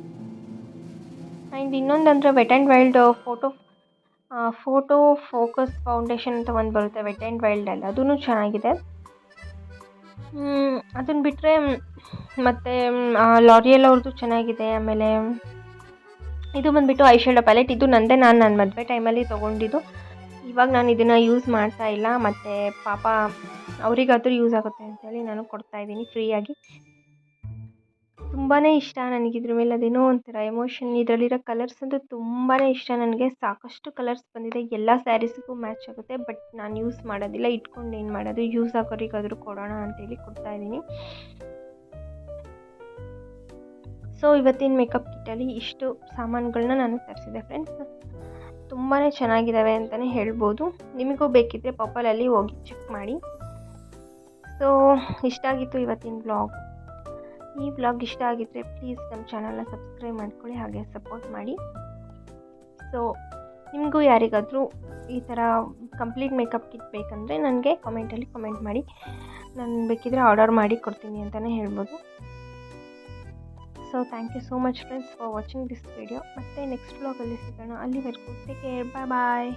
ಆ್ಯಂಡ್ ಇನ್ನೊಂದು ಅಂದರೆ wet and wild photo photo focus foundation ಅಂತ ಒಂದು ಬರುತ್ತೆ ವೆಟ್ ಆ್ಯಂಡ್ ವೈಲ್ಡಲ್ಲಿ. ಅದೂ ಚೆನ್ನಾಗಿದೆ. ಅದನ್ನು ಬಿಟ್ಟರೆ ಮತ್ತು ಲಾರಿಯಲ್ ಅವ್ರದ್ದು ಚೆನ್ನಾಗಿದೆ. ಆಮೇಲೆ, ಇದು ಬಂದುಬಿಟ್ಟು ಐ ಶೇಡೋ ಪ್ಯಾಲೆಟ್ ಇದು ನನ್ನದೇ ನಾನು ನನ್ನ ಮದುವೆ ಟೈಮಲ್ಲಿ ತೊಗೊಂಡಿದ್ದು. ಇವಾಗ ನಾನು ಇದನ್ನು ಯೂಸ್ ಮಾಡ್ತಾ ಇಲ್ಲ. ಮತ್ತು ಪಾಪ ಅವರಿಗಾದರೂ ಯೂಸ್ ಆಗುತ್ತೆ ಅಂತೇಳಿ ನಾನು ಕೊಡ್ತಾಯಿದ್ದೀನಿ ಫ್ರೀಯಾಗಿ. ತುಂಬಾ ಇಷ್ಟ ನನಗೆ ಇದ್ರ ಮೇಲೆ ಅದೇನೋ ಒಂಥರ ಎಮೋಷನ್ ಇದರಲ್ಲಿರೋ ಕಲರ್ಸ್ ಅಂತೂ ತುಂಬಾ ಇಷ್ಟ ನನಗೆ. ಸಾಕಷ್ಟು ಕಲರ್ಸ್ ಬಂದಿದೆ. ಎಲ್ಲ ಸ್ಯಾರೀಸ್ಗೂ ಮ್ಯಾಚ್ ಆಗುತ್ತೆ. ಬಟ್ ನಾನು ಯೂಸ್ ಮಾಡೋದಿಲ್ಲ. ಇಟ್ಕೊಂಡು ಏನು ಮಾಡೋದು? ಯೂಸ್ ಆಗೋರಿಗಾದರೂ ಕೊಡೋಣ ಅಂತೇಳಿ ಕೊಡ್ತಾಯಿದ್ದೀನಿ ಸೊ ಇವತ್ತಿನ ಮೇಕಪ್ ಕಿಟ್ಟಲ್ಲಿ ಇಷ್ಟು ಸಾಮಾನುಗಳನ್ನ ನಾನು ತರಿಸಿದೆ ಫ್ರೆಂಡ್ಸ್ ತುಂಬಾ ಚೆನ್ನಾಗಿದ್ದಾವೆ ಅಂತಲೇ ಹೇಳ್ಬೋದು. ನಿಮಗೂ ಬೇಕಿದ್ದರೆ ಪಪ್ಪಲಲ್ಲಿ ಹೋಗಿ ಚೆಕ್ ಮಾಡಿ. ಸೊ ಇಷ್ಟ ಆಗಿತ್ತು ಇವತ್ತಿನ ಬ್ಲಾಗ್ ಈ ವ್ಲಾಗ್ ಇಷ್ಟ ಆಗಿದ್ದರೆ ಪ್ಲೀಸ್ ನಮ್ಮ ಚಾನಲ್ನ ಸಬ್ಸ್ಕ್ರೈಬ್ ಮಾಡ್ಕೊಳ್ಳಿ, ಹಾಗೆ ಸಪೋರ್ಟ್ ಮಾಡಿ. ಸೊ ನಿಮಗೂ ಯಾರಿಗಾದರೂ ಈ ಥರ ಕಂಪ್ಲೀಟ್ ಮೇಕಪ್ ಕಿಟ್ ಬೇಕಂದರೆ ನನಗೆ ಕಮೆಂಟಲ್ಲಿ ಕಮೆಂಟ್ ಮಾಡಿ. ನಾನು ಬೇಕಿದ್ರೆ ಆರ್ಡರ್ ಮಾಡಿ ಕೊಡ್ತೀನಿ ಅಂತಲೇ ಹೇಳ್ಬೋದು. So thank you so much friends for watching this video ಮತ್ತು ನೆಕ್ಸ್ಟ್ ವ್ಲಾಗಲ್ಲಿ ಸಿಗೋಣ. ಅಲ್ಲಿವರೆಗೂ ಟೇಕ್ ಕೇರ್ ಬಾಯ್ ಬಾಯ್